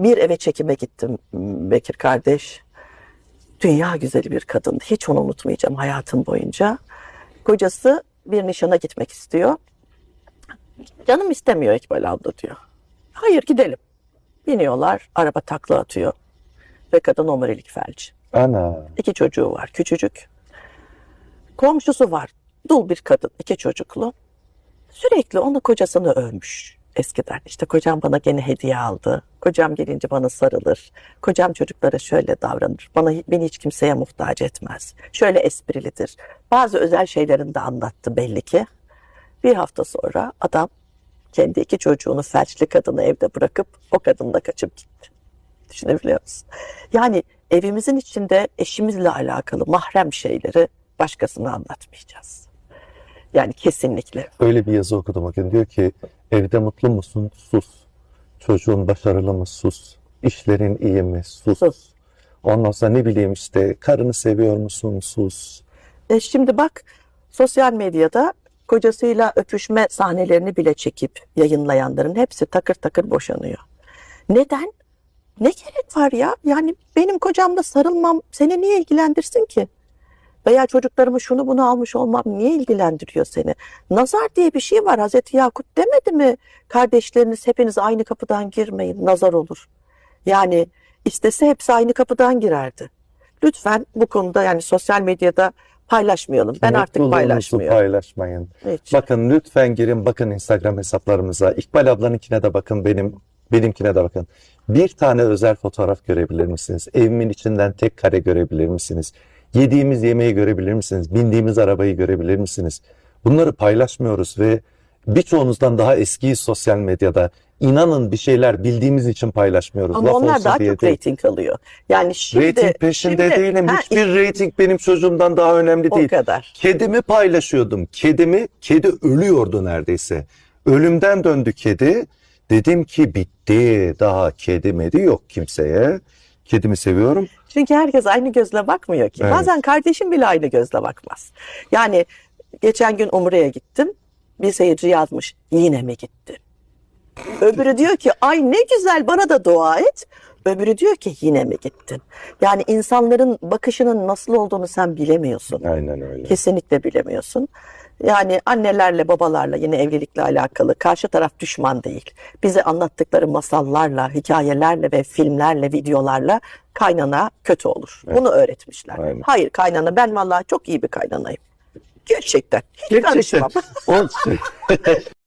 Bir eve çekime gittim m, Bekir kardeş. Dünya güzeli bir kadındı. Hiç onu unutmayacağım hayatım boyunca. Kocası bir nişana gitmek istiyor. Canım istemiyor İkbal abla diyor. Hayır gidelim. Biniyorlar. Araba takla atıyor. Ve kadın omurilik felci. Ana. İki çocuğu var küçücük. Komşusu var. Dul bir kadın. iki çocuklu. Sürekli onu kocasını övmüş eskiden. İşte kocam bana gene hediye aldı. Kocam gelince bana sarılır. Kocam çocuklara şöyle davranır. Bana beni hiç kimseye muhtaç etmez. Şöyle esprilidir. Bazı özel şeylerini de anlattı belli ki. Bir hafta sonra adam kendi iki çocuğunu felçli kadını evde bırakıp o kadınla kaçıp gitti. Düşünebiliyor musun? Yani evimizin içinde eşimizle alakalı mahrem şeyleri başkasına anlatmayacağız. Yani kesinlikle. Öyle bir yazı okudum gün. Diyor ki evde mutlu musun? Sus. Çocuğun başarılı mı? Sus. İşlerin iyi mi? Sus. Sus. Ondan sonra ne bileyim işte karını seviyor musun? Sus. E şimdi bak sosyal medyada kocasıyla öpüşme sahnelerini bile çekip yayınlayanların hepsi takır takır boşanıyor. Neden? Ne gerek var ya? Yani benim kocamla sarılmam seni niye ilgilendirsin ki? Veya çocuklarımı şunu bunu almış olmam niye ilgilendiriyor seni? Nazar diye bir şey var. Hazreti Yakup demedi mi? Kardeşleriniz hepiniz aynı kapıdan girmeyin. Nazar olur. Yani istese hepsi aynı kapıdan girerdi. Lütfen bu konuda yani sosyal medyada paylaşmayalım. Ben artık paylaşmıyorum. paylaşmayın. Hiç. Bakın lütfen girin bakın Instagram hesaplarımıza. İkbal ablanınkine de bakın benim benimkine de bakın. Bir tane özel fotoğraf görebilir misiniz? Evimin içinden tek kare görebilir misiniz? Yediğimiz yemeği görebilir misiniz? Bindiğimiz arabayı görebilir misiniz? Bunları paylaşmıyoruz ve birçoğunuzdan daha eskiyiz sosyal medyada. İnanın bir şeyler bildiğimiz için paylaşmıyoruz. Ama Laf onlar daha çok değil. reyting alıyor. Yani şimdi Rating peşinde şimdi- değilim. Ha, Hiçbir rating benim çocuğumdan daha önemli o değil. kadar. Kedimi paylaşıyordum. Kedimi, kedi ölüyordu neredeyse. Ölümden döndü kedi. Dedim ki bitti. Daha kedi medi yok kimseye. Kedimi seviyorum. Çünkü herkes aynı gözle bakmıyor ki. Evet. Bazen kardeşim bile aynı gözle bakmaz. Yani geçen gün Umre'ye gittim. Bir seyirci yazmış. Yine mi gitti? Öbürü diyor ki ay ne güzel bana da dua et. Öbürü diyor ki yine mi gittin? Yani insanların bakışının nasıl olduğunu sen bilemiyorsun. Aynen öyle. Kesinlikle bilemiyorsun. Yani annelerle babalarla yine evlilikle alakalı karşı taraf düşman değil. Bize anlattıkları masallarla, hikayelerle ve filmlerle, videolarla kaynana kötü olur. Bunu öğretmişler. Aynen. Hayır kaynana ben vallahi çok iyi bir kaynanayım. Gerçekten. Hiç Gerçekten. karışmam.